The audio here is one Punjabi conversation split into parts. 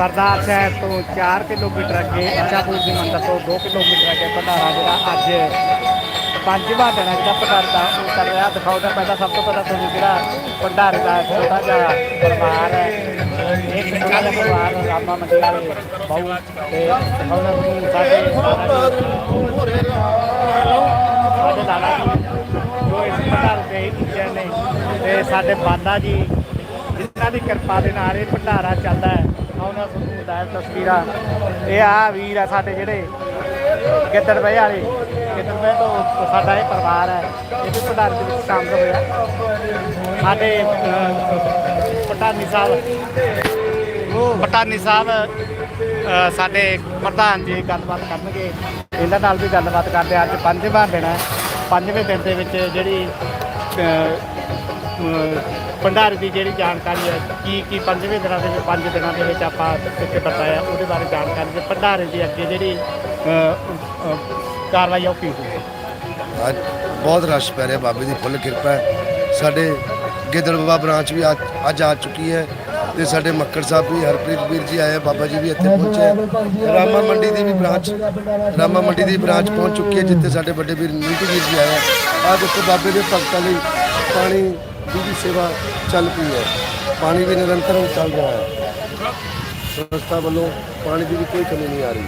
ਸਰਦਾਰ ਸਾਹਿਬ ਤੋਂ 4 ਕਿਲੋਮੀਟਰ ਅੱਗੇ ਇੱਛਾਪੁਰ ਦੀ ਮੰਦਰ ਤੋਂ 2 ਕਿਲੋਮੀਟਰ ਅੱਗੇ ਭੰਡਾਰਾ ਜਿਹੜਾ ਅੱਜ ਪੰਜਵਾਂ ਦਿਨ ਹੈ ਜਿਹੜਾ ਭੰਡਾਰੇ ਦਾ ਉਹ ਕਰ ਰਿਹਾ। ਦਿਖਾਉਂਦਾ ਪਹਿਲਾਂ ਸਭ ਤੋਂ ਪਹਿਲਾਂ ਤੁਹਾਨੂੰ ਜਿਹੜਾ ਭੰਡਾਰੇ ਦਾ ਛੋਟਾ ਜਿਹਾ ਪਰਿਵਾਰ ਹੈ। ਇਹ ਛੋਟਾ ਜਿਹਾ ਪਰਿਵਾਰ ਰਾਮਾ ਮੰਡੀ ਵਾਲੇ ਬਹੁ ਤੇ ਦਿਖਾਉਂਦਾ ਤੁਹਾਨੂੰ ਸਾਡੇ ਸਾਡੇ ਲਾਲਾ ਜੋ ਇਸ ਭੰਡਾਰੇ ਦੇ ਇੰਜਨ ਨੇ। ਤੇ ਸਾਡੇ ਬਾਲਾ ਜੀ, ਜਿਨ੍ਹਾਂ ਦੀ ਕਿਰਪਾ ਦੇ ਨਾਲ ਇਹ ਭੰਡਾਰਾ ਚੱਲਦਾ ਹੈ। ਉਹਨਾਂ ਤੁਹਾਨੂੰ ਦਾਇਰ ਤਸਵੀਰਾਂ। ਇਹ ਆ ਵੀਰ ਆ ਸਾਡੇ ਜਿਹੜੇ ਗਿੱਦੜਵੇ ਵਾਲੇ। ਗਿੱਦੜਵੇ ਤੋਂ ਸਾਡਾ ਇਹ ਪਰਿਵਾਰ ਹੈ। ਇਹ ਵੀ ਭੰਡਾਰੇ ਦੇ ਵਿੱਚ ਸ਼ਾਮਲ ਹੋਇਆ ਸਾਡੇ ਅਹ, ਪਟਾਨੀ ਸਾਹਿਬ। ਪਟਾਨੀ ਸਾਹਿਬ ਸਾਡੇ ਪ੍ਰਧਾਨ ਜੀ ਗੱਲਬਾਤ ਕਰਨਗੇ। ਇਹਨਾਂ ਨਾਲ ਵੀ ਗੱਲਬਾਤ ਕਰਦੇ ਅੱਜ ਪੰਜਵਾਂ ਦਿਨ ਹੈ। ਪੰਜਵੇਂ ਦਿਨ ਦੇ ਵਿੱਚ ਜਿਹੜੀ ਭੰਡਾਰੇ ਦੀ ਜਿਹੜੀ ਜਾਣਕਾਰੀ ਹੈ ਕੀ ਕੀ ਪੰਜਵੇਂ ਦਿਨਾਂ ਦੇ ਵਿੱਚ ਪੰਜ ਦਿਨਾਂ ਦੇ ਵਿੱਚ ਆਪਾਂ ਇੱਥੇ ਬਤਾਇਆ ਉਹਦੇ ਬਾਰੇ ਜਾਣਕਾਰੀ ਤੇ ਭੰਡਾਰੇ ਦੀ ਅੱਗੇ ਜਿਹੜੀ ਕਾਰਵਾਈ ਆ ਉਹ ਕੀ ਹੋਊਗੀ? ਅੱਜ ਬਹੁਤ ਰਸ਼ ਪੈ ਰਿਹਾ ਬਾਬੇ ਦੀ ਫੁੱਲ ਕਿਰਪਾ ਹੈ। ਸਾਡੇ ਬਾਬਾ ਬ੍ਰਾਂਚ ਵੀ ਅੱਜ ਆ ਚੁੱਕੀ ਹੈ ਤੇ ਸਾਡੇ ਮੱਕੜ ਸਾਹਿਬ ਵੀ ਹਰਪ੍ਰੀਤ ਵੀਰ ਜੀ ਆਏ ਆ, ਬਾਬਾ ਜੀ ਵੀ ਇੱਥੇ ਪਹੁੰਚੇ ਰਾਮਾ ਮੰਡੀ ਦੀ ਵੀ ਬ੍ਰਾਂਚ ਰਾਮਾ ਮੰਡੀ ਦੀ ਬ੍ਰਾਂਚ ਪਹੁੰਚ ਚੁੱਕੀ ਹੈ ਜਿੱਥੇ ਸਾਡੇ ਵੱਡੇ ਵੀਰ ਨੀਤੂ ਵੀਰ ਜੀ ਆਏ ਆ। ਦੇਖੋ ਬਾਬੇ ਦੇ ਭਗਤਾਂ ਲਈ ਪਾਣੀ ਦੀ ਵੀ ਸੇਵਾ ਚੱਲ ਪਈ ਹੈ। ਪਾਣੀ ਵੀ ਨਿਰੰਤਰ ਚੱਲ ਰਿਹਾ ਹੈ। ਸੰਸਥਾ ਵੱਲੋਂ ਪਾਣੀ ਦੀ ਵੀ ਕੋਈ ਕਮੀ ਨਹੀਂ ਆ ਰਹੀ।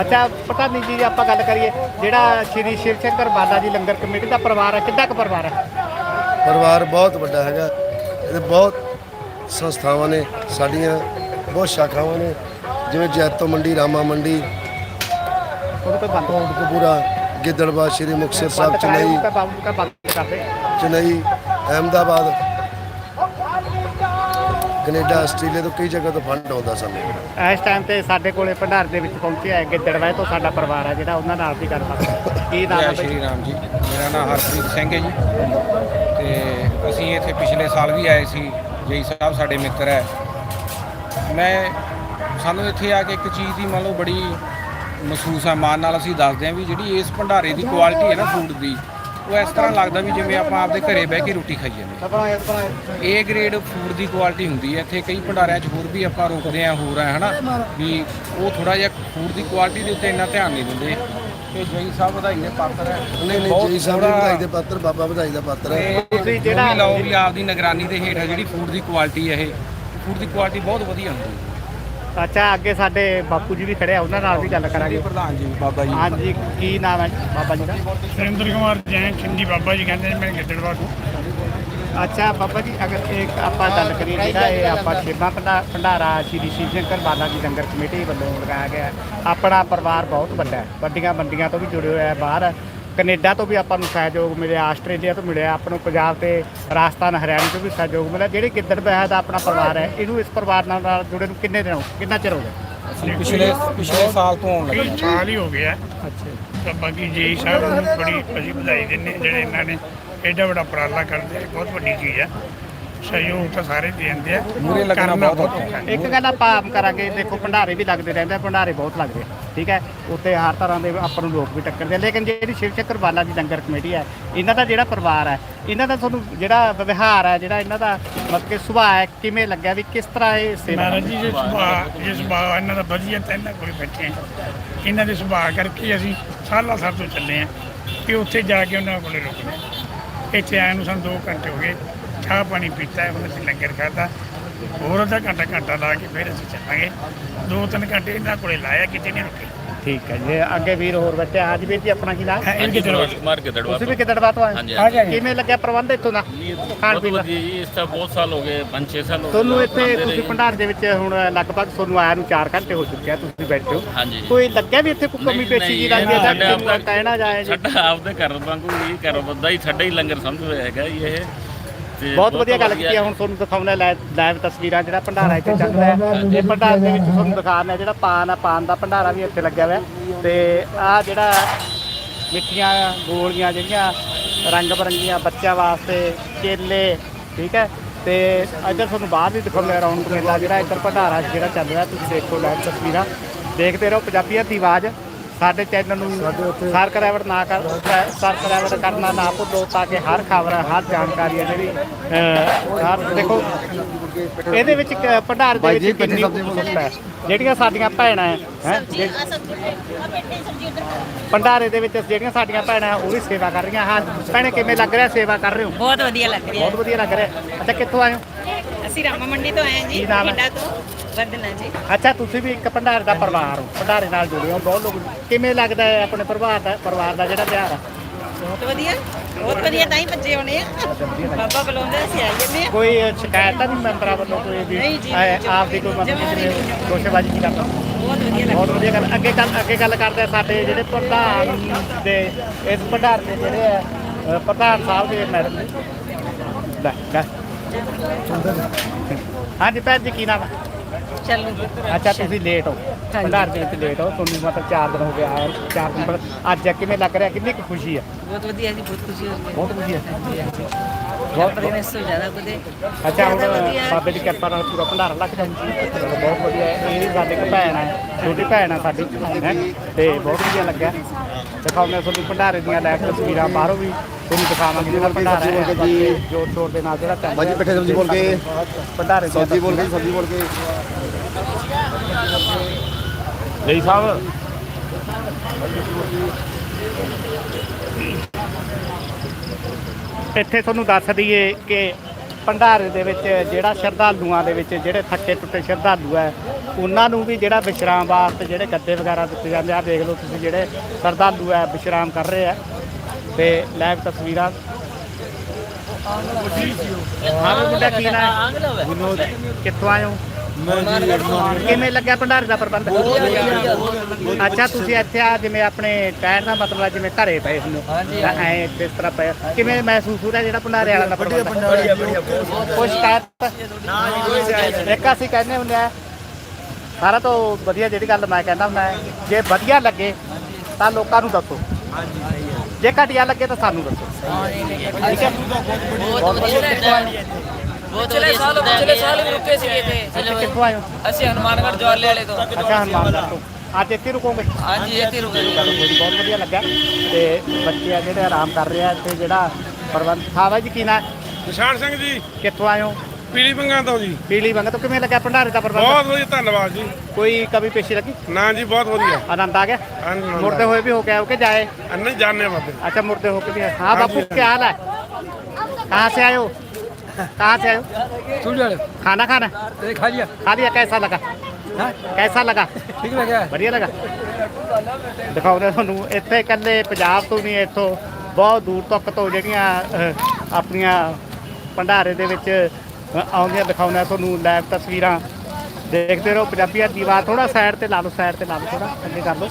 ਅੱਛਾ ਪਤਾ ਨਹੀਂ ਜੀ ਆਪਾਂ ਗੱਲ ਕਰੀਏ ਜਿਹੜਾ ਸ਼੍ਰੀ ਸ਼ਿਵ ਸ਼ੰਕਰ ਬਾਲਾ ਜੀ ਲੰਗਰ ਕਮੇਟੀ ਦਾ ਪਰਿਵਾਰ ਹੈ ਕਿੱਦਾਂ ਕੁ ਪਰਿਵਾਰ ਹੈ? ਪਰਿਵਾਰ ਬਹੁਤ ਵੱਡਾ ਹੈਗਾ। ਇਹਦੇ ਬਹੁਤ ਸੰਸਥਾਵਾਂ ਨੇ ਸਾਡੀਆਂ ਬਹੁਤ ਸ਼ਾਖਾਵਾਂ ਨੇ। ਜਿਵੇਂ ਜੈਤੋ ਮੰਡੀ ਰਾਮਾ ਮੰਡੀ ਉਹਦੇ ਤੋਂ ਬੰਦ। ਕੋਟਕਪੂਰਾ ਗਿੱਦੜਵਾ ਸ਼੍ਰੀ ਮੁਕਤਸਰ ਸਾਹਿਬ ਚੇਨਈ ਉਹਦਾ ਬੰਦ ਕਰ ਬੰਦ ਕਰਦੇ ਚੇਨਈ ਅਹਿਮਦਾਬਾਦ ਕੈਨੇਡਾ ਆਸਟ੍ਰੇਲੀਆ ਤੋਂ ਕਈ ਜਗ੍ਹਾ ਤੋਂ ਫੰਡ ਆਉਂਦਾ ਸਾਨੂੰ। ਇਸ ਟਾਈਮ ਤੇ ਸਾਡੇ ਕੋਲੇ ਭੰਡਾਰ ਦੇ ਵਿੱਚ ਪਹੁੰਚਿਆ ਹੈ ਗਿੱਦੜਵਾਏ ਤੋਂ ਸਾਡਾ ਪਰਿਵਾਰ ਹੈ ਜਿਹੜਾ ਉਹਨਾਂ ਨਾਲ ਵੀ ਗੱਲਬਾਤ ਕੀ ਨਾਮ ਹੈ ਜੈ ਬਈ? ਸ਼੍ਰੀ ਰਾਮ ਜੀ। ਮੇਰਾ ਨਾਮ ਹਰਪ੍ਰੀਤ ਸਿੰਘ ਹੈ ਜੀ। ਤੇ ਅਸੀਂ ਇੱਥੇ ਪਿਛਲੇ ਸਾਲ ਵੀ ਆਏ ਸੀ। ਜੈ ਸਾਹਿਬ ਸਾਡੇ ਮਿੱਤਰ ਹੈ। ਮੈਂ ਸਾਨੂੰ ਇੱਥੇ ਆ ਕੇ ਇੱਕ ਚੀਜ਼ ਦੀ ਮੰਨ ਲਓ ਬੜੀ ਮਹਿਸੂਸ ਆ ਮਾਣ ਨਾਲ ਅਸੀਂ ਦੱਸਦੇ ਹਾਂ ਵੀ ਜਿਹੜੀ ਇਸ ਭੰਡਾਰੇ ਦੀ ਕੁਆਲਿਟੀ ਹੈ ਨਾ ਫੂਡ ਦੀ ਉਹ ਇਸ ਤਰ੍ਹਾਂ ਲੱਗਦਾ ਵੀ ਜਿਵੇਂ ਆਪਾਂ ਆਪਦੇ ਘਰੇ ਬਹਿ ਕੇ ਰੋਟੀ ਖਾਈ ਜਾਂਦੇ। ਏ ਗ੍ਰੇਡ ਫੂਡ ਦੀ ਕੁਆਲਿਟੀ ਹੁੰਦੀ ਹੈ। ਇੱਥੇ ਕਈ ਭੰਡਾਰਿਆਂ 'ਚ ਹੋਰ ਵੀ ਆਪਾਂ ਰੋਕਦੇ ਆ ਹੋਰ ਆ ਹਨਾ? ਵੀ ਉਹ ਥੋੜਾ ਜਿਹਾ ਫੂਡ ਦੀ ਕੁਆਲਿਟੀ ਦੇ ਉੱਤੇ ਇੰਨਾ ਧਿਆਨ ਨਹੀਂ ਦਿੰਦੇ। ਤੇ ਜਈ ਸਾਹਿਬ ਵਧਾਈ ਦੇ ਪਾਤਰ ਹੈ। ਨਹੀਂ ਨਹੀਂ ਬਹੁਤ ਜੀ ਸਾਹਿਬ ਦੀ ਵਧਾਈ ਦੇ ਪਾਤਰ ਬਾਬਾ ਵਧਾਈ ਦਾ ਪਾਤਰ ਹੈ। ਤੁਸੀਂ ਜਿਹੜਾ ਜਿਹੜਾ- ਲਓ ਵੀ ਆਪਦੀ ਨਿਗਰਾਨੀ ਦੇ ਹੇਠ ਹੈ ਜਿਹੜੀ ਫੂਡ ਦੀ ਕੁਆਲਿਟੀ ਹੈ ਇਹ। ਫੂਡ ਦੀ ਕੁਆਲਿਟੀ ਬਹੁਤ ਵਧੀਆ ਹੁੰਦੀ ਹੈ। ਅੱਛਾ ਅੱਗੇ ਸਾਡੇ ਬਾਪੂ ਜੀ ਵੀ ਖੜੇ ਆ ਉਹਨਾਂ ਨਾਲ ਵੀ ਗੱਲ ਕਰਾਂਗੇ। ਪ੍ਰਧਾਨ ਜੀ ਬਾਬਾ ਜੀ। ਹਾਂਜੀ ਕੀ ਨਾਮ ਹੈ ਬਾਬਾ ਜੀ ਦਾ? ਸੁਰਿੰਦਰ ਕੁਮਾਰ ਜੈਨ ਚਿੰਦੀ ਬਾਬਾ ਜੀ ਕਹਿੰਦੇ ਨੇ ਮੈਂ ਗਿੱਦੜਵਾ ਤੋਂ। ਅੱਛਾ ਬਾਬਾ ਜੀ ਅਗਰ ਇੱਕ ਆਪਾਂ ਗੱਲ ਕਰੀਏ ਜਿਹੜਾ ਇਹ ਆਪਾਂ ਭੰਡਾ- ਭੰਡਾਰਾ ਸ਼੍ਰੀ ਸ਼ਿਵ ਸ਼ੰਕਰ ਬਾਲਾ ਜੀ ਲੰਗਰ ਕਮੇਟੀ ਵੱਲੋਂ ਲਗਾਇਆ ਗਿਆ। ਆਪਣਾ ਪਰਿਵਾਰ ਬਹੁਤ ਵੱਡਾ ਹੈ ਵੱਡੀਆਂ ਮੰਡੀਆਂ ਤੋਂ ਵੀ ਜੁੜੇ ਹੋਇਆ ਹੈ ਬਾਹਰ। ਕੈਨੇਡਾ ਤੋਂ ਵੀ ਆਪਾਂ ਨੂੰ ਸਹਿਯੋਗ ਮਿਲਿਆ ਆਸਟ੍ਰੇਲੀਆ ਤੋਂ ਮਿਲਿਆ ਆਪਾਂ ਨੂੰ ਪੰਜਾਬ ਤੇ ਰਾਜਸਥਾਨ ਹਰਿਆਣਾ ਤੋਂ ਵੀ ਸਹਿਯੋਗ ਮਿਲਿਆ ਜਿਹੜੇ ਗਿੱਦੜ ਬਹਿ ਦਾ ਆਪਣਾ ਪਰਿਵਾਰ ਹੈ ਇਹਨੂੰ ਇਸ ਪਰਿਵਾਰ ਨਾਲ ਨਾਲ ਜੁੜੇ ਨੂੰ ਕਿੰਨੇ ਦਿਨ ਹੋ ਕਿੰਨਾ ਚਿਰ ਹੋ ਗਿਆ? ਅਸੀਂ ਪਿਛਲੇ ਪਿਛਲੇ ਸਾਲ ਤੋਂ ਆਉਣ ਲੱਗੇ ਸਾਲ ਹੀ ਹੋ ਗਿਆ। ਅੱਛਾ। ਤਾਂ ਬਾਕੀ ਜੀ ਸਾਹਿਬ ਨੂੰ ਬੜੀ ਅਸੀਂ ਵਧਾਈ ਦਿੰਦੇ ਹਾਂ ਜਿਹੜੇ ਇਹਨਾਂ ਨੇ ਐਡਾ ਵੱਡਾ ਉਪਰਾਲਾ ਕਰਦੇ ਆ ਬਹੁਤ ਵੱਡੀ ਚੀਜ਼ ਹੈ। ਸਹਿਯੋਗ ਤਾਂ ਸਾਰੇ ਦੇ ਦਿੰਦੇ ਆ। ਮੂਹਰੇ ਲੱਗਣਾ ਬਹੁਤ ਔਖਾ ਹੈ। ਇੱਕ ਗੱਲ ਆਪਾਂ ਆਮ ਕਰਾਂਗੇ ਦੇਖੋ ਭੰਡਾਰੇ ਵੀ ਲੱਗਦੇ ਰਹਿੰਦੇ ਆ ਭੰਡਾਰੇ ਬਹੁਤ ਲੱਗਦੇ ਆ ਠੀਕ ਹੈ? ਉੱਤੇ ਹਰ ਤਰ੍ਹਾਂ ਦੇ ਆਪਾਂ ਨੂੰ ਲੋਕ ਵੀ ਟੱਕਰਦੇ ਆ। ਲੇਕਿਨ ਜਿਹੜੀ ਸ਼ਿਵ ਚੱਕਰ ਬਾਲਾ ਜੀ ਲੰਗਰ ਕਮੇਟੀ ਹੈ ਇਹਨਾਂ ਦਾ ਜਿਹੜਾ ਪਰਿਵਾਰ ਹੈ ਇਹਨਾਂ ਦਾ ਤੁਹਾਨੂੰ ਜਿਹੜਾ ਵਿਵਹਾਰ ਹੈ ਜਿਹੜਾ ਇਹਨਾਂ ਦਾ ਮਤਲਬ ਕਿ ਸੁਭਾਅ ਹੈ ਕਿਵੇਂ ਲੱਗਿਆ ਵੀ ਕਿਸ ਤਰ੍ਹਾਂ ਇਹ ਸੇਵਾ ਮਹਾਰਾਜ ਜੀ ਦੇ ਸੁਭਾਅ ਜੇ ਸੁਭਾਅ ਇਹਨਾਂ ਦਾ ਵਧੀਆ ਤਾਂ ਇਹਨਾਂ ਕੋਲ ਬੈਠੇ ਹਾਂ। ਇਹਨਾਂ ਦੇ ਸੁਭਾਅ ਕਰਕੇ ਅਸੀਂ ਸਾਲਾਂ ਸਾਲ ਤੋਂ ਚੱਲੇ ਆ ਕਿ ਉੱਥੇ ਜਾ ਕੇ ਉਹਨਾਂ ਕੋਲੇ ਰੁਕਣਾ ਇੱਥੇ ਆਏ ਨੂੰ ਸਾਨੂੰ 2 ਘੰਟੇ ਹੋ ਗਏ। ਚਾਹ ਪਾਣੀ ਪੀਤਾ ਹੈ ਹੁਣ ਅਸੀਂ ਲੰਗਰ ਖਾਧਾ। ਹੋਰ ਅੱਧਾ ਘੰਟਾ ਘੰਟਾ ਲਾ ਕੇ ਫਿਰ ਅਸੀਂ ਚੱਲਾਂਗੇ। ਦੋ ਤਿੰਨ ਘੰਟੇ ਇਹਨਾਂ ਕੋਲੇ ਲਾਇਆ ਕਿਤੇ ਨਹੀਂ ਰੁਕੇ। ਠੀਕ ਹੈ ਜੀ। ਅੱਗੇ ਵੀਰ ਹੋਰ ਬੱਚੇ ਅੱਜ ਵੀਰ ਜੀ ਆਪਣਾ ਕੀ ਨਾਮ? ਹਾਂ, ਇਹ ਰੁਕੇ ਕੁਮਾਰ ਗਿੱਦੜਵਾ ਤੁਸੀਂ ਵੀ ਕਿੱਦੜਵਾ ਤੋਂ ਆਏ ਜਾਏਗੇ ਕਿਵੇਂ ਲੱਗਿਆ ਪ੍ਰਬੰਧ ਇੱਥੋਂ ਦਾ? ਖਾਣ ਪੀਣ ਦਾ? ਜੀ। ਇਸ ਤਾਂ ਬਹੁਤ ਸਾਲ ਹੋ ਗਏ 5-6 ਸਾਲ ਹੋ ਗਏ। ਤੁਹਾਨੂੰ ਇੱਥੇ ਖਾਂਦੇ ਤੁਸੀਂ। ਭੰਡਾਰ ਦੇ ਵਿੱਚ ਹੁਣ ਲਗਭਗ ਤੁਹਾਨੂੰ ਆਇਆ ਨੂੰ 4 ਘੰਟੇ ਹੋ ਚੁੱਕੇ ਆ ਤੁਸੀਂ ਬੈਠੇ ਹੋ। ਹਾਂਜੀ। ਕੋਈ ਲੱਗਿਆ ਵੀ ਇੱਥੇ ਕੋਈ ਕਮੀ ਪੇਸ਼ੀ ਜੀ ਲੱਗਦੀ ਹੈ ਤਾਂ ਕਹਿਣਾ ਜਾਏ ਜੀ? ਸਾਡਾ ਆਪਦੇ ਘਰ ਵਾਂਗੂ ਹੀ ਘਰ ਬੰਦਾ ਹੀ ਸਾਡਾ ਹੀ ਲੰਗਰ ਸਮਝ ਹੋਇਆ ਹੈਗਾ ਜੀ ਇਹ। ਬਹੁਤ ਵਧੀਆ ਗੱਲ ਕੀਤੀ ਹੈ ਹੁਣ ਤੁਹਾਨੂੰ ਦਿਖਾਉਣਾ ਲਾਈਵ ਤਸਵੀਰਾਂ ਜਿਹੜਾ ਭੰਡਾਰਾ ਇੱਥੇ ਚੱਲ ਰਿਹਾ ਹੈ। ਇਹ ਭੰਡਾਰ ਦੇ ਵਿੱਚ ਤੁਹਾਨੂੰ ਦਿਖਾਉਣਾ ਜਿਹੜਾ ਪਾਨ ਆ ਪਾਨ ਦਾ ਭੰਡਾਰਾ ਵੀ ਇੱਥੇ ਲੱਗਿਆ ਹੋਇਆ। ਹੈ। ਤੇ ਆ ਜਿਹੜਾ ਮਿੱਠੀਆਂ ਗੋਲੀਆਂ ਜਿਹੜੀਆਂ ਰੰਗ ਬਰੰਗੀਆਂ ਬੱਚਿਆਂ ਵਾਸਤੇ ਕੇਲੇ ਠੀਕ ਹੈ? ਤੇ ਇੱਧਰ ਤੁਹਾਨੂੰ ਬਾਹਰ ਵੀ ਦਿਖਾਉਂਦੇ ਰੌਣਕ ਮੇਲਾ ਜਿਹੜਾ ਇੱਧਰ ਭੰਡਾਰਾ ਜਿਹੜਾ ਚੱਲ ਰਿਹਾ ਤੁਸੀਂ ਦੇਖੋ ਲਾਈਵ ਤਸਵੀਰਾਂ। ਦੇਖਦੇ ਰਹੋ ਪੰਜਾਬੀਆਂ ਦੀ ਆਵਾਜ਼। ਸਾਡੇ ਚੈਨਲ ਨੂੰ ਸਬਸਕ੍ਰਾਈਬ ਨਾ ਕਰ ਸਬਸਕ੍ਰਾਈਬ ਕਰਨਾ ਨਾ ਭੁੱਲੋ ਤਾਂ ਕਿ ਹਰ ਖਬਰ ਹਰ ਜਾਣਕਾਰੀ ਹੈ ਜਿਹੜੀ ਹਰ ਦੇਖੋ ਇਹਦੇ ਵਿੱਚ ਕ- ਭੰਡਾਰ ਦੇ ਬਾਈ ਜੀ, ਵਿੱਚ ਕਿੰਨੀ ਹੈ? ਜਿਹੜੀਆਂ ਸਾਡੀਆਂ ਭੈਣਾਂ ਹੈ ਹੈਂ, ਜੇ- ਭੰਡਾਰੇ ਦੇ ਵਿੱਚ ਜਿਹੜੀਆਂ ਸਾਡੀਆਂ ਭੈਣਾਂ ਹੈ, ਉਹ ਵੀ ਸੇਵਾ ਕਰ ਰਹੀਆਂ। ਹਾਂ ਭੈਣੇ ਕਿਵੇਂ ਲੱਗ ਰਿਹਾ ਸੇਵਾ ਕਰ ਰਹੇ ਹੋ? ਬਹੁਤ ਵਧੀਆ ਲੱਗ ਰਿਹਾ। ਬਹੁਤ ਵਧੀਆ ਲੱਗ ਰਿਹਾ। ਅੱਛਾ ਕਿੱਥੋਂ ਆਏ ਹੋ? ਅਸੀਂ ਰਾਮਾ ਮੰਡੀ ਤੋਂ ਆਏ ਹਾਂ ਜੀ ਕੀ ਨਾਮ ਹੈ? ਬਠਿੰਡਾ ਤੋਂ ਵਰਦਨਾ ਜੀ। ਅੱਛਾ ਤੁਸੀਂ ਵੀ ਇੱਕ ਭੰਡਾਰੇ ਦਾ ਪਰਿਵਾਰ ਹੋ ਭੰਡਾਰੇ ਨਾਲ ਜੁੜੇ ਹੋ ਬਹੁਤ ਲੋਕ। ਕਿਵੇਂ ਲੱਗਦਾ ਹੈ ਆਪਣੇ ਪਰਿਵਾਰ ਦਾ ਪਰਿਵਾਰ ਦਾ ਜਿਹੜਾ ਤਿਉਹਾਰ ਹੈ? ਬਹੁਤ ਵਧੀਆ ਬਹੁਤ ਵਧੀਆ ਤਾਂ ਹੀ ਭੱਜੇ ਹੋਣੇ ਆ। ਬਾਬਾ ਬੁਲਾਉਂਦੇ ਅਸੀਂ ਆਈ ਜੰਨੇ ਆ ਕੋਈ ਸ਼ਿਕਾਇਤ ਤਾਂ ਨਹੀਂ ਮੈਂਬਰਾਂ ਵੱਲੋਂ ਕੋਈ ਵੀ? ਨਹੀਂ ਜੀ, ਐ- ਆਪ ਦੀ ਕੋਈ ਮਤਲਬ ਜਮਾਂ ਜਿਵੇਂ ਨਹੀਂ। ਦੋਸ਼ੇਬਾਜ਼ੀ ਨਹੀਂ ਕਰਦਾ? ਬਹੁਤ ਵਧੀਆ ਬਹੁਤ ਲੱਗ ਵਧੀਆ ਗੱਲ। ਅੱਗੇ ਗੱਲ ਅੱਗੇ ਗੱਲ ਕਰਦੇ ਆ ਸਾਡੇ ਜਿਹੜੇ ਪ੍ਰਧਾਨ ਦੇ ਇਸ ਭੰਡਾਰ ਦੇ ਜਿਹੜੇ ਆ ਅ, ਪ੍ਰਧਾਨ ਸਾਹਿਬ ਦੇ ਮੈਡਮ ਨੇ। ਲੈ ਲੈ। ਹਾਂਜੀ ਭੈਣ ਜੀ ਕੀ ਨਾਮ ਹੈ ਚੱਲੋ ਅੱਛਾ ਤੁਸੀਂ ਲੇਟ ਹੋ। ਭੰਡਾਰ ਦੇ ਵਿੱਚ ਲੇਟ ਹੋ। ਤੁਹਾਨੂੰ ਮਤਲਬ 4 ਦਿਨ ਹੋ ਗਏ ਆਏ। 4 ਦਿਨ ਬਾਅਦ ਅੱਜ ਕਿਵੇਂ ਲੱਗ ਰਿਹਾ? ਕਿੰਨੀ ਕੁ ਖੁਸ਼ੀ ਹੈ ਬਹੁਤ ਵਧੀਆ ਜੀ ਬਹੁਤ ਖੁਸ਼ੀ ਹੋਈ ਬਹੁਤ ਖੁਸ਼ੀ ਹੈ ਬਹੁਤ ਵਧੀਆ ਇਸ ਤੋਂ ਜ਼ਿਆਦਾ ਕਦੇ ਅੱਛਾ ਹੁਣ ਜ਼ਿਆਦਾ ਵਧੀਆ। ਬਾਬੇ ਦੀ ਕਿਰਪਾ ਨਾਲ ਪੂਰਾ ਭੰਡਾਰਾ ਲੱਗ ਜਾਂਦਾ। ਜੀ ਬਹੁਤ ਵਧੀਆ। ਹੈ ਇਹ ਵੀ ਸਾਡੇ ਇੱਕ ਭੈਣ ਹੈ ਛੋਟੀ ਭੈਣ ਹੈ ਸਾਡੀ ਹੈਂ? ਤੇ ਬਹੁਤ ਵਧੀਆ ਲੱਗਾ ਦਿਖਾਉਂਦੇ ਹਾਂ ਤੁਹਾਨੂੰ ਭੰਡਾਰੇ ਦੀਆਂ ਲਾਈਵ ਤਸਵੀਰਾਂ ਬਾਹਰੋਂ ਵੀ ਤੁਹਾਨੂੰ ਦਿਖਾਵਾਂਗੇ ਜਿਹੜਾ ਭੰਡਾਰਾ ਹੈ। ਬਾਕੀ ਜੋਰ ਸ਼ੋਰ ਦੇ ਨਾਲ ਜਿਹੜਾ ਚੱਲ ਬਾਜੀ ਰਿਹਾ। ਪਿੱਠੇ ਸਬਜ਼ੀ ਬੋਲ ਕੇ। ਭੰਡਾਰੇ ਦੀਆਂ ਸਬਜ਼ੀ ਬੋਲ ਕੇ ਸਬਜ਼ੀ ਬੋਲ ਕੇ। ਲਈ ਸਾਹਿਬ ਇੱਥੇ ਤੁਹਾਨੂੰ ਦੱਸ ਦਈਏ ਕਿ ਭੰਡਾਰੇ ਦੇ ਵਿੱਚ ਜਿਹੜਾ ਸ਼ਰਧਾਲੂਆਂ ਦੇ ਵਿੱਚ ਜਿਹੜੇ ਥੱਕੇ ਟੁੱਟੇ ਸ਼ਰਧਾਲੂ ਹੈ ਉਹਨਾਂ ਨੂੰ ਵੀ ਜਿਹੜਾ ਵਿਸ਼ਰਾਮ ਵਾਸਤੇ ਜਿਹੜੇ ਗੱਦੇ ਵਗੈਰਾ ਦਿੱਤੇ ਜਾਂਦੇ ਆ ਦੇਖ ਲਓ ਤੁਸੀਂ ਜਿਹੜੇ ਸ਼ਰਧਾਲੂ ਹੈ ਵਿਸ਼ਰਾਮ ਕਰ ਰਹੇ ਆ ਤੇ ਲਾਈਵ ਤਸਵੀਰਾਂ ਹਾਂ ਮੁੰਡਾ ਕੀ ਨਾਮ ਹੈ ਵਿਨੋਦ ਕਿੱਥੋਂ ਹੋ ਕਿਵੇਂ ਲੱਗਿਆ ਭੰਡਾਰੇ ਦਾ ਪ੍ਰਬੰਧ? ਅੱਛਾ ਤੁਸੀਂ ਇੱਥੇ ਆ ਜਿਵੇਂ ਆਪਣੇ ਕਹਿਣ ਦਾ ਮਤਲਬ ਹੈ ਜਿਵੇਂ ਘਰੇ ਪਏ ਹੁੰਦੇ ਹੋ। ਐ ਇਸ ਤਰ੍ਹਾਂ ਪਏ? ਕਿਵੇਂ ਮਹਿਸੂਸ ਹੋ ਰਿਹਾ ਜਿਹੜਾ ਭੰਡਾਰੇ ਵਾਲਾ ਦਾ ਪ੍ਰਬੰਧ? ਕੋਈ ਸ਼ਿਕਾਇਤ ਇੱਕ ਅਸੀਂ ਕਹਿੰਦੇ ਹੁੰਦੇ ਆ ਸਾਰਾ ਤੋਂ ਵਧੀਆ ਜਿਹੜੀ ਗੱਲ ਮੈਂ ਕਹਿੰਦਾ ਹੁੰਦਾ ਜੇ ਵਧੀਆ ਲੱਗੇ ਤਾਂ ਲੋਕਾਂ ਨੂੰ ਦੱਸੋ। ਜੇ ਘਟੀਆ ਲੱਗੇ ਤਾਂ ਸਾਨੂੰ ਦੱਸੋ। ਠੀਕ ਹੈ। ਬਹੁਤ ਵਧੀਆ ਪਿਛਲੇ ਸਾਲ ਪਿਛਲੇ ਸਾਲ ਵੀ ਰੁਕੇ ਸੀਗੇ ਇੱਥੇ। ਕਿੱਥੋਂ ਆਇਓ ਅਸੀਂ ਹਨੂਮਾਨਗੜ੍ਹ ਜਵਾਲੇ ਵਾਲੇ ਤੋਂ। ਅੱਛਾ ਹਨੂਮਾਨਗੜ੍ਹ ਤੋਂ। ਅੱਜ ਇੱਥੇ ਰੁਕੋਗੇ? ਹਾਂਜੀ ਇੱਥੇ ਰੁਕਾਂਗੇ। ਬਹੁਤ ਵਧੀਆ ਲੱਗਾ। ਤੇ ਬੱਚੇ ਜਿਹੜੇ ਆਰਾਮ ਕਰ ਰਹੇ ਇੱਥੇ ਜਿਹੜਾ ਪ੍ਰਬੰਧ ਸਾਹਿਬ ਜੀ ਕੀ ਨਾ ਨਿਸ਼ਾਨ ਸਿੰਘ ਜੀ। ਕਿੱਥੋਂ ਆਇਓ ਪੀਲੀ ਬੰਗਾ ਤੋਂ ਜੀ। ਪੀਲੀ ਬੰਗਾ ਤੋਂ। ਕਿਵੇਂ ਲੱਗਾ ਭੰਡਾਰੇ ਦਾ ਪ੍ਰਬੰਧ? ਬਹੁਤ ਵਧੀਆ ਧੰਨਵਾਦ ਜੀ। ਕੋਈ ਕਮੀ ਪੇਸ਼ੀ ਲੱਗੀ? ਨਾ ਜੀ ਬਹੁਤ ਵਧੀਆ। ਆਨੰਦ ਆ ਗਿਆ? ਮੁਰਦੇ ਹੋਏ ਵੀ ਹੋ ਗਿਆ ਕਿ ਜਾਏ? ਨਹੀਂ ਜਾਣੇ ਵਾਦੇ ਅੱਛਾ ਮੁਰਦੇ ਹੋ ਕੇ ਵੀ ਹਾਂ ਬਾਪੂ ਕੀ ਹਾਲ ਹੈ? ਕਹਾਂ ਸੇ ਆਇਓ कहाँ से आए हो कहाँ से आए हो खाना खाना ਖਾ ਲਿਆ खा लिया कैसा लगा कैसा लगा ਠੀਕ ਲੱਗਿਆ ਵਧੀਆ ਲੱਗਾ ਦਿਖਾਉਂਦੇ ਤੁਹਾਨੂੰ ਇੱਥੇ ਇਕੱਲੇ ਪੰਜਾਬ ਤੋਂ ਨਹੀਂ ਇੱਥੋਂ ਬਹੁਤ ਦੂਰ ਤੱਕ ਤੋਂ ਜਿਹੜੀਆਂ ਅਹ, ਆਪਣੀਆਂ ਭੰਡਾਰੇ ਦੇ ਵਿੱਚ ਅਹ, ਆਉਂਦੀਆਂ ਦਿਖਾਉਂਦੇ ਆ ਤੁਹਾਨੂੰ ਲਾਈਵ ਤਸਵੀਰਾਂ ਦੇਖਦੇ ਰਹੋ ਪੰਜਾਬੀਆਂ ਦੀ ਆਵਾਜ਼ ਥੋੜਾ ਸਾਈਡ ਤੇ ਲਾ ਲਓ ਸਾਈਡ ਤੇ ਲਾ ਲਓ ਥੋੜਾ ਅੱਗੇ ਕਰ ਲਓ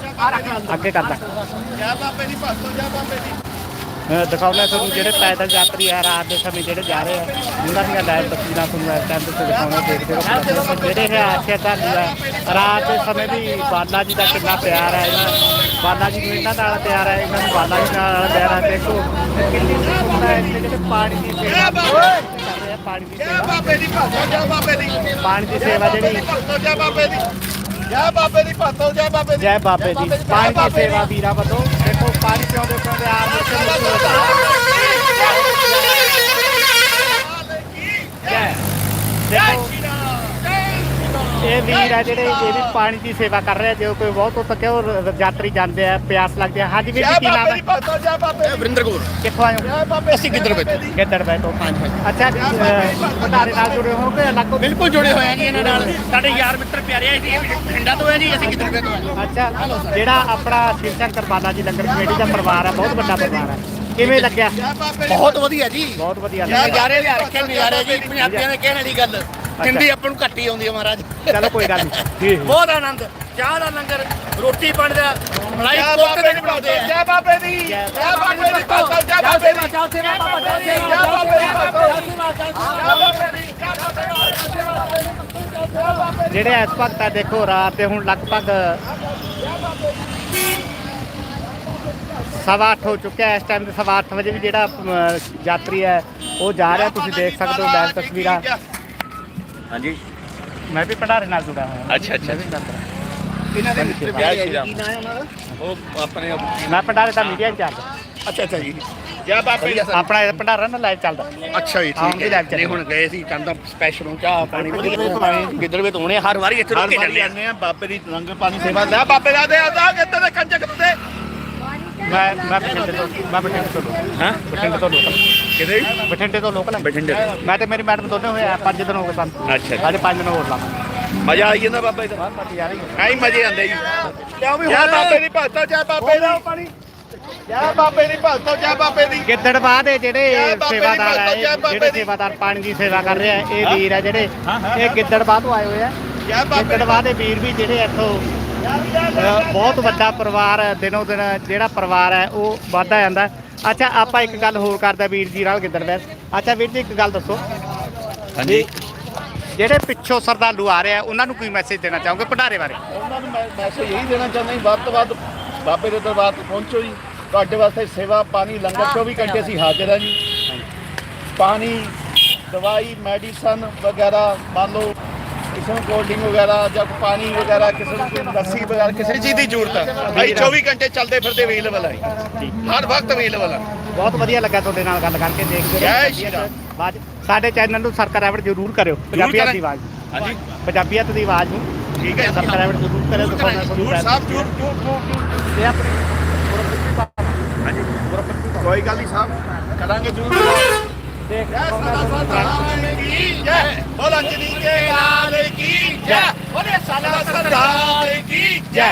ਅੱਗੇ ਕਰ ਲੈ ਅਹ ਦਿਖਾਉਂਦੇ ਆ ਤੁਹਾਨੂੰ ਜਿਹੜੇ ਪੈਦਲ ਯਾਤਰੀ ਆ ਰਾਤ ਦੇ ਸਮੇਂ ਜਿਹੜੇ ਜਾ ਰਹੇ ਆ ਉਹਨਾਂ ਦੀਆਂ ਲਾਈਵ ਤਸਵੀਰਾਂ ਤੁਹਾਨੂੰ ਇਸ ਟਾਈਮ ਤੇ ਦਿਖਾਉਣਾ ਦੇਖਦੇ ਰਹੋ ਜਿਹੜੇ ਹੈ ਸ਼ਰਧਾਲੂ ਆ ਰਾਤ ਦੇ ਸਮੇਂ ਵੀ ਬਾਲਾ ਜੀ ਦਾ ਕਿੰਨਾ ਪਿਆਰ ਹੈ ਇਹਨਾਂ ਬਾਲਾ ਜੀ ਨੂੰ ਇਹਨਾਂ ਨਾਲ ਪਿਆਰ ਹੈ ਇਹਨਾਂ ਨੂੰ ਬਾਲਾ ਜੀ ਨਾਲ ਪਿਆਰ ਹੈ। ਦੇਖੋ ਕਿੰਨੀ ਸੁੰਦਰ ਹੈ ਜਿਹੜੇ ਪਾਣੀ ਦੀ ਸੇਵਾ ਪਾਣੀ ਦੀ ਸੇਵਾ। ਬਾਬੇ ਦੀ ਭਾਤੋ ਜਾ ਬਾਬੇ ਦੀ। ਪਾਣੀ ਦੀ ਸੇਵਾ ਜਿਹੜੀ ਜਾ ਬਾਬੇ ਦੀ। ਜਾ ਬਾਬੇ ਦੀ ਭਾਤੋ ਜਾ ਬਾਬੇ ਦੀ। ਜੈ ਬਾਬੇ ਦੀ। ਪਾਣੀ ਦੀ ਸੇਵਾ ਵੀਰਾਂ ਵੱਲੋਂ। ਦੇਖੋ ਪਾਣੀ ਪਿਆਉਂਦੇ ਪਿਆਉਂਦੇ ਆਪ ਇੱਥੇ ਮੁੱਕ ਹੋ ਜੈ ਦੇਖੋ ਇਹ ਵੀਰ ਹੈ ਜਿਹੜੇ ਇਹ ਵੀ ਪਾਣੀ ਦੀ ਸੇਵਾ ਕਰ ਰਹੇ ਆ ਜੋ ਕੋਈ ਬਹੁਤ ਉੱਤੋਂ ਕਿ ਉਹ ਯਾਤਰੀ ਜਾਂਦੇ ਆ ਪਿਆਸ ਲੱਗਦੀ ਆ। ਹਾਂਜੀ ਵੀਰ ਜੀ ਕੀ ਨਾਮ ਹੈ? ਦੀ ਵਰਿੰਦਰ ਕੌਰ। ਕਿੱਥੋਂ ਆਏ ਹੋ? ਅਸੀਂ ਕਿੱਧਰ ਬੈਠੇ? ਗਿੱਦੜ ਬੈਠੋ ਅੱਛਾ ਜੀ, ਅਹ, ਭੰਡਾਰੇ ਨਾਲ ਜੁੜੇ ਹੋ ਕਿ ਅਲੱਗ ਹੋ ਬਿਲਕੁਲ ਜੁੜੇ ਹੋਏ ਆ ਜੀ ਇਹਨਾਂ ਨਾਲ। ਸਾਡੇ ਯਾਰ ਮਿੱਤਰ ਪਿਆਰੇ ਆ ਜੀ ਪਿੰਡਾਂ ਤੋਂ ਆ ਜੀ ਅਸੀਂ ਕਿੱਧਰ ਬੈਠੇ ਅੱਛਾ ਜਿਹੜਾ ਆਪਣਾ ਸ਼ਿਵ ਸ਼ੰਕਰ ਬਾਲਾ ਜੀ ਲੰਗਰ ਕਮੇਟੀ ਦਾ ਪਰਿਵਾਰ ਹੈ ਬਹੁਤ ਵੱਡਾ ਪਰਿਵਾਰ ਹੈ ਕਿਵੇਂ ਲੱਗਿਆ? ਬਹੁਤ ਵਧੀਆ ਜੀ। ਬਹੁਤ ਵਧੀਆ ਲੱਗਿਆ। ਨਜ਼ਾਰੇ ਲਿਆ ਰੱਖੇ ਨਜ਼ਾਰੇ ਜੀ ਪੰਜਾਬੀਆਂ ਦੇ ਕਹਿਣ ਵਾਲੀ ਗੱਲ। ਹਿੰਦੀ ਆਪਾਂ ਨੂੰ ਘੱਟ ਹੀ ਆਉਂਦੀ ਹੈ ਮਹਾਰਾਜ। ਚਲੋ ਕੋਈ ਗੱਲ ਨਹੀਂ। ਜੀ ਬਹੁਤ ਆਨੰਦ। ਚਾਹ ਦਾ ਲੰਗਰ ਰੋਟੀ ਪਾਣੀ ਦਾ ਮਲਾਈ ਕੋਫਤੇ ਦੇ ਬਣਾਉਂਦੇ ਆ। ਜਾ ਬਾਬੇ ਦੀ ਜਾ ਬਾਬੇ ਦੀ ਭਾਤੋ ਜਾ ਬਾਬੇ ਦੀ ਜਾ ਬਾਬੇ ਦੀ ਭਾਤੋ ਜਾ ਬਾਬੇ ਦੀ ਜਿਹੜੇ ਇਸ ਵਕਤ ਆ ਦੇਖੋ ਰਾਤ ਦੇ ਹੁਣ ਲਗਭਗ ਸਵਾ ਅੱਠ ਹੋ ਚੁੱਕਿਆ। ਹੈ। ਇਸ ਟਾਈਮ ਤੇ ਸਵਾ ਅੱਠ ਵਜੇ ਵੀ ਜਿਹੜਾ ਯਾਤਰੀ ਹੈ ਉਹ ਜਾ ਰਿਹਾ। ਤੁਸੀਂ ਦੇਖ ਸਕਦੇ ਹੋ ਲਾਈਵ ਤਸਵੀਰਾਂ। ਹਾਂਜੀ। ਮੈਂ ਵੀ ਭੰਡਾਰੇ ਨਾਲ ਜੁੜਿਆ ਹੋਇਆ। ਅੱਛਾ ਅੱਛਾ ਮੈਂ ਵੀ ਜਾਂਦਾ ਇਹਨਾਂ ਦੇ ਮਿੱਤਰ ਪਿਆਰੇ ਆ ਜੀ ਉਹ ਆਪਣੇ ਮੈਂ ਭੰਡਾਰੇ ਦਾ ਮੀਡੀਆ ਇੰਚਾਰਜ ਅੱਛਾ ਅੱਛਾ ਜੀ। ਜਾ ਬਾਬੇ ਜੀ ਆਪਣਾ ਇਹ ਭੰਡਾਰਾ ਨਾ ਲਾਈਵ ਚੱਲਦਾ। ਅੱਛਾ ਜੀ ਹਾਂ, ਠੀਕ ਹੈ। live ਨਹੀਂ ਹੁਣ ਗਏ ਸੀ ਚੰਦਾ ਸਪੈਸ਼ਲ ਚਾਹ ਪਾਣੀ ਗਿੱਦੜ ਵੇ ਤੋਣੇ ਹਰ ਵਾਰੀ ਇੱਥੇ ਰੁਕ ਕੇ ਜਾਂਦੇ ਆ। ਬਾਬੇ ਦੀ ਲੰਗਰ ਪਾਣੀ ਸੇਵਾ ਲੈ ਬਾਬੇ ਦਾ ਦੇ ਆਦਾ ਕਿੱਥੇ ਦੇ ਕੰਜਕ ਤੇ ਮੈਂ ਮੈਂ ਬਠਿੰਡੇ ਤੋਂ ਮੈਂ ਬਠਿੰਡੇ ਤੋਂ ਲੋਕਲ। ਹਾਂ? ਬਠਿੰਡੇ ਤੋਂ ਲੋਕਲ। ਕਿਤੇ ਬਠਿੰਡੇ ਤੋਂ ਲੋਕਲ ਬਠਿੰਡੇ ਤੋਂ। ਮੈਂ ਤੇ ਮੇਰੀ ਮੈਡਮ ਦੋਨੇ ਹੋਏ ਆ ਪੰਜ ਦਿਨ ਹੋ ਗਏ ਸਾਨੂੰ। ਅੱਛਾ ਜੀ। ਸਾਡੇ ਪੰਜ ਦਿਨ ਹੋਰ ਲਾ ਮਜ਼ਾ ਆਈ ਜਾਂਦਾ ਬਾਬੇ ਦਾ? ਬਾਹਰ ਯਾਰ ਹੀ। ਐਂ ਮਜ਼ੇ ਆਉਂਦੇ ਜੀ। ਕਿਉਂ ਵੀ ਜਾ ਬਾਬੇ ਦੀ ਭਗਤੋ ਜਾ ਬਾਬੇ ਦੀ? ਪਾਣੀ। ਜਾ ਬਾਬੇ ਦੀ ਭਗਤੋ ਜਾ ਬਾਬੇ ਦੀ। ਗਿੱਦੜਬਾਹ ਦੇ ਜਿਹੜੇ ਜੈ ਬਾਬੇ ਦੀ ਸੇਵਾਦਾਰ ਆ ਭਗਤੋ, ਜੈ ਇਹ ਬਾਬੇ ਜਿਹੜੇ ਦੀ। ਸੇਵਾਦਾਰ ਪਾਣੀ ਦੀ ਸੇਵਾ ਕਰ ਰਹੇ ਆ ਇਹ ਵੀਰ ਆ ਜਿਹੜੇ। ਇਹ ਗਿੱਦੜਬਾਹ ਤੋਂ ਆਏ ਹੋਏ ਆ। ਜਾ ਬਾਬੇ ਦੀ ਵੀਰ ਵੀ ਜਿਹੜੇ ਇੱਥੋਂ ਬਹੁਤ ਵੱਡਾ ਪਰਿਵਾਰ ਹੈ, ਦਿਨੋਂ ਦਿਨ ਜਿਹੜਾ ਪਰਿਵਾਰ ਹੈ ਉਹ ਵੱਧਦਾ ਜਾਂਦਾ ਅੱਛਾ ਆਪਾਂ ਇੱਕ ਗੱਲ ਹੋਰ ਕਰਦਾ ਵੀਰ ਜੀ ਨਾਲ ਗਿੱਦੜਬਾਹ ਅੱਛਾ ਵੀਰ ਜੀ ਇੱਕ ਗੱਲ ਦੱਸੋ। ਹਾਂਜੀ। ਜਿਹੜੇ ਪਿੱਛੋਂ ਸਰਦਾਲੂ ਆ ਰਹੇ ਆ ਉਹਨਾਂ ਨੂੰ ਕੋਈ ਮੈਸੇਜ ਦੇਣਾ ਚਾਹੋਗੇ ਭੰਡਾਰੇ ਬਾਰੇ? ਉਹਨਾਂ ਨੂੰ ਮੈਂ ਮੈਸੇਜ ਇਹੀ ਦੇਣਾ ਚਾਹੁੰਦਾ ਜੀ ਵੱਧ ਤੋਂ ਵੱਧ ਬਾਬੇ ਦੇ ਦਰਬਾਰ ਤੇ ਪਹੁੰਚੋ ਜੀ। ਤੁਹਾਡੇ ਵਾਸਤੇ ਸੇਵਾ ਪਾਣੀ ਲੰਗਰ 24 ਘੰਟੇ ਅਸੀਂ ਹਾਜ਼ਰ ਹਾਂ ਜੀ। ਪਾਣੀ ਦਵਾਈ ਮੈਡੀਸਨ ਵਗੈਰਾ ਮੰਨ ਲਓ ਕਿਸੇ ਨੂੰ ਕੋਲਡ ਡਰਿੰਕ ਵਗੈਰਾ ਜਾਂ ਪਾਣੀ ਵਗੈਰਾ ਕਿਸੇ ਨੂੰ ਲੱਸੀ ਵਗੈਰਾ ਕਿਸੇ ਚੀਜ਼ ਦੀ ਜ਼ਰੂਰਤ ਹੈ ਅਸੀਂ 24 ਘੰਟੇ ਚੱਲਦੇ ਫਿਰਦੇ ਅਵੇਲੇਬਲ ਹੈ ਹਰ ਵਕਤ ਅਵੇਲੇਬਲ ਹੈ ਬਹੁਤ ਵਧੀਆ ਲੱਗਾ ਤੁਹਾਡੇ ਨਾਲ ਗੱਲ ਕਰਕੇ ਦੇਖਦੇ ਜੈ ਰਹੋ। ਸ਼੍ਰੀ ਰਾਮ। ਬਾਅਦ- ਸਾਡੇ ਚੈਨਲ ਨੂੰ ਸਬਸਕ੍ਰਾਈਬ ਜ਼ਰੂਰ ਕਰਿਓ। ਪੰਜਾਬੀਅਤ ਦੀ ਆਵਾਜ਼ ਹਾਂਜੀ। ਪੰਜਾਬੀਅਤ ਦੀ ਆਵਾਜ਼ ਨੂੰ। ਠੀਕ ਹੈ ਸਬਸਕ੍ਰਾਈਬ ਜ਼ਰੂਰ ਕਰਿਓ ਦਿਖਾਉਣਾ ਤੁਹਾਨੂੰ ਜੂਰ ਸਾਹਿਬ ਜੂਰ ਜੂਰ ਜੂਰ ਜੂਰ ਇਹ ਆਪਣੇ ਹਾਂਜੀ। ਕੋਈ ਗੱਲ ਨਹੀਂ ਸਾਹਿਬ। ਕਰਾਂਗੇ ਜਰੂਰ। ਦੇਖ ਜੈ ਸਦਾ ਸਰਦਾਰ ਕੀ ਜੈ? ਬੋਲ ਅੰਜਲੀ ਕੇ ਲਾਲ ਕੀ ਜੈ? ਬੋਲੇ ਸਦਾ ਸਰਦਾਰ ਕੀ ਜੈ?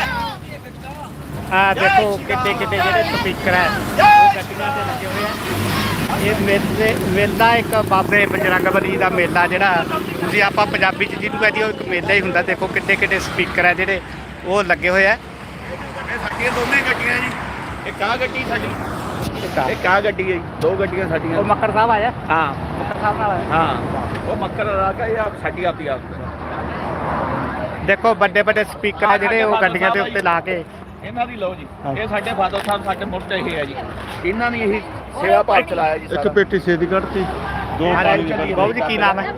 ਆ ਦੇਖੋ ਕਿੱਡੇ ਕਿੱਡੇ ਜਿਹੜੇ ਸਪੀਕਰ ਹੈ। ਜੈ ਉਹ ਗੱਡੀਆਂ ਤੇ ਲੱਗੇ ਹੋਏ ਆ। ਇਹ ਮੇਲੇ ਮੇਲਾ ਇੱਕ ਬਾਬੇ ਬਜਰੰਗ ਬਲੀ ਦਾ ਮੇਲਾ ਜਿਹੜਾ ਤੁਸੀਂ ਆਪਾਂ ਪੰਜਾਬੀ ਚ ਜਿਹਨੂੰ ਕਹਦੇ ਉਹ ਇੱਕ ਮੇਲਾ ਹੀ ਹੁੰਦਾ। ਦੇਖੋ ਕਿੱਡੇ ਕਿੱਡੇ ਸਪੀਕਰ ਹੈ ਜਿਹੜੇ ਉਹ ਲੱਗੇ ਹੋਏ ਆ। ਇਹ ਸਾਡੀਆਂ ਦੋਨੇ ਗੱਡੀਆਂ ਜੀ। ਇੱਕ ਆ ਗੱਡੀ ਸਾਡੀ। ਇੱਕ ਆ। ਇੱਕ ਆ ਗੱਡੀ ਹੈ ਜੀ ਦੋ ਗੱਡੀਆਂ ਸਾਡੀਆਂ। ਉਹ ਮੱਕੜ ਸਾਹਿਬ ਆਇਆ ਹਾਂ। ਮੱਕੜ ਸਾਹਿਬ ਨਾਲ ਆਇਆ ਹਾਂ। ਉਹ ਮੱਕਰ ਰਾਕਾ ਇਹ ਆਪ ਸਾਡੀ ਆਪੀ ਆਪ। ਦੇਖੋ ਵੱਡੇ ਵੱਡੇ ਸਪੀਕਰ ਆ ਜਿਹੜੇ ਉਹ ਗੱਡੀਆਂ ਦੇ ਉੱਤੇ ਲਾ ਕੇ। ਇਹਨਾਂ ਦੀ ਲਓ ਜੀ। ਹਾਂ। ਇਹ ਸਾਡੇ ਫਾਦਰ ਸਾਹਿਬ ਸਾਡੇ ਮੁੱਢ ਇਹ ਹੈ ਜੀ। ਇਹਨਾਂ ਨੇ ਇਹ ਸੇਵਾ ਭਾਵ ਚਲਾਇਆ ਜੀ ਸਾਰਾ। ਪੇਟੀ ਸੇਦੀ ਕੱਢਤੀ। ਬਾਬੂ ਜੀ ਕੀ ਨਾਮ ਹੈ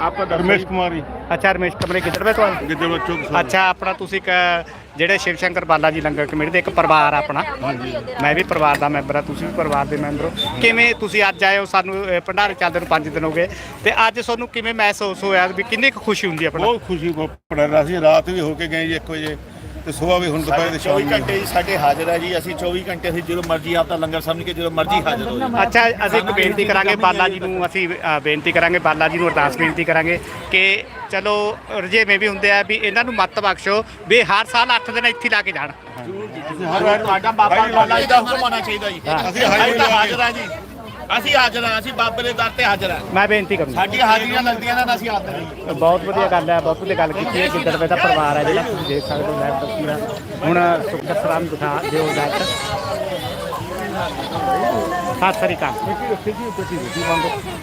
ਆਪਾਂ ਰਮੇਸ਼ ਕੁਮਾਰੀ। ਅੱਛਾ ਰਮੇਸ਼ ਕਮਰੇ ਕਿੱਧਰ ਗਿੱਦੜ ਬੱਚੋ ਅੱਛਾ ਆਪਣਾ ਤੁਸੀਂ ਇੱਕ ਜਿਹੜੇ ਸ਼ਿਵ ਸ਼ੰਕਰ ਬਾਲਾ ਜੀ ਲੰਗਰ ਕਮੇਟੀ ਦੇ ਇੱਕ ਪਰਿਵਾਰ ਆ ਆਪਣਾ। ਮੈਂ ਵੀ ਪਰਿਵਾਰ ਦਾ ਮੈਂਬਰ ਆ ਤੁਸੀਂ ਵੀ ਪਰਿਵਾਰ ਦੇ ਮੈਂਬਰ ਹੋ। ਕਿਵੇਂ ਤੁਸੀਂ ਅੱਜ ਆਏ ਹੋ? ਸਾਨੂੰ ਅਹ, ਭੰਡਾਰੇ ਚੱਲਦੇ ਨੂੰ 5 ਦਿਨ ਹੋ ਗਏ ਤੇ ਅੱਜ ਤੁਹਾਨੂੰ ਕਿਵੇਂ ਮਹਿਸੂਸ ਹੋਇਆ ਵੀ ਕਿੰਨੀ ਕੁ ਖੁਸ਼ੀ ਹੁੰਦੀ ਹੈ ਆਪਣਾ? ਬਹੁਤ ਖੁਸ਼ੀ ਪੜਾ ਸੀ ਰਾਤ ਵੀ ਹੋ ਕੇ ਗਏ ਜੀ 1 ਵਜੇ। ਤੇ ਸਵੇਰ ਵੀ ਹੁਣ ਦੁਪਹਿਰ ਦੇ ਸ਼ਾਮ 24 ਘੰਟੇ ਜੀ ਸਾਡੇ ਹਾਜ਼ਰ ਹੈ ਜੀ ਅਸੀਂ 24 ਘੰਟੇ ਅਸੀਂ ਜਦੋਂ ਮਰਜ਼ੀ ਆਪਦਾ ਲੰਗਰ ਸਮਝ ਕੇ ਜਦੋਂ ਮਰਜ਼ੀ ਹਾਜ਼ਰ ਹੋ ਜੀ ਅੱਛਾ ਅਸੀਂ ਇੱਕ ਬੇਨਤੀ ਕਰਾਂਗੇ ਬਾਲਾ ਜੀ ਨੂੰ ਅਸੀਂ ਅ, ਬੇਨਤੀ ਕਰਾਂਗੇ ਬਾਲਾ ਜੀ ਨੂੰ ਅਰਦਾਸ ਬੇਨਤੀ ਕਰਾਂਗੇ ਕਿ ਚਲੋ ਰਜੇਵੇਂ ਵੀ ਹੁੰਦੇ ਆ ਵੀ ਇਹਨਾਂ ਨੂੰ ਮੱਤ ਬਖਸ਼ੋ ਵੀ ਹਰ ਸਾਲ 8 ਦਿਨ ਇੱਥੇ ਹੀ ਲਾ ਕੇ ਜਾਣ। ਤੁਹਾਡਾ ਬਾਬਾ ਬਾਲਾ ਜੀ ਦਾ ਹੁਕਮ ਹੋਣਾ ਚਾਹੀਦਾ ਜੀ। ਅਸੀਂ ਹਾਜ਼ਰ ਹਾਂ ਜੀ। ਅਸੀਂ ਹਾਜ਼ਰ ਹਾਂ ਅਸੀਂ ਬਾਬੇ ਦੇ ਦਰ ਤੇ ਹਾਜ਼ਰ ਹਾਂ। ਮੈਂ ਬੇਨਤੀ ਕਰੂੰਗਾ। ਸਾਡੀਆਂ ਹਾਜ਼ਰੀਆਂ ਲੱਗਦੀਆਂ ਨੇ ਤਾਂ ਅਸੀਂ ਹਾਜ਼ਰ ਹਾਂ ਬਹੁਤ ਵਧੀਆ ਗੱਲ ਹੈ ਬਹੁਤ ਵਧੀਆ ਗੱਲ ਕੀਤੀ ਹੈ ਗਿੱਦੜਵੇ ਦਾ ਪਰਿਵਾਰ ਹੈ ਜਿਹੜਾ ਤੁਸੀਂ ਦੇਖ ਸਕਦੇ ਹੋ ਲਾਈਵ ਤਸਵੀਰਾਂ ਹੁਣ ਸੁਖਦਰ ਸਲਾਮ ਦਿਖਾ ਦਿਓ ਗਾਇਕ ਸਤਿ ਸ੍ਰੀ ਅਕਾਲ।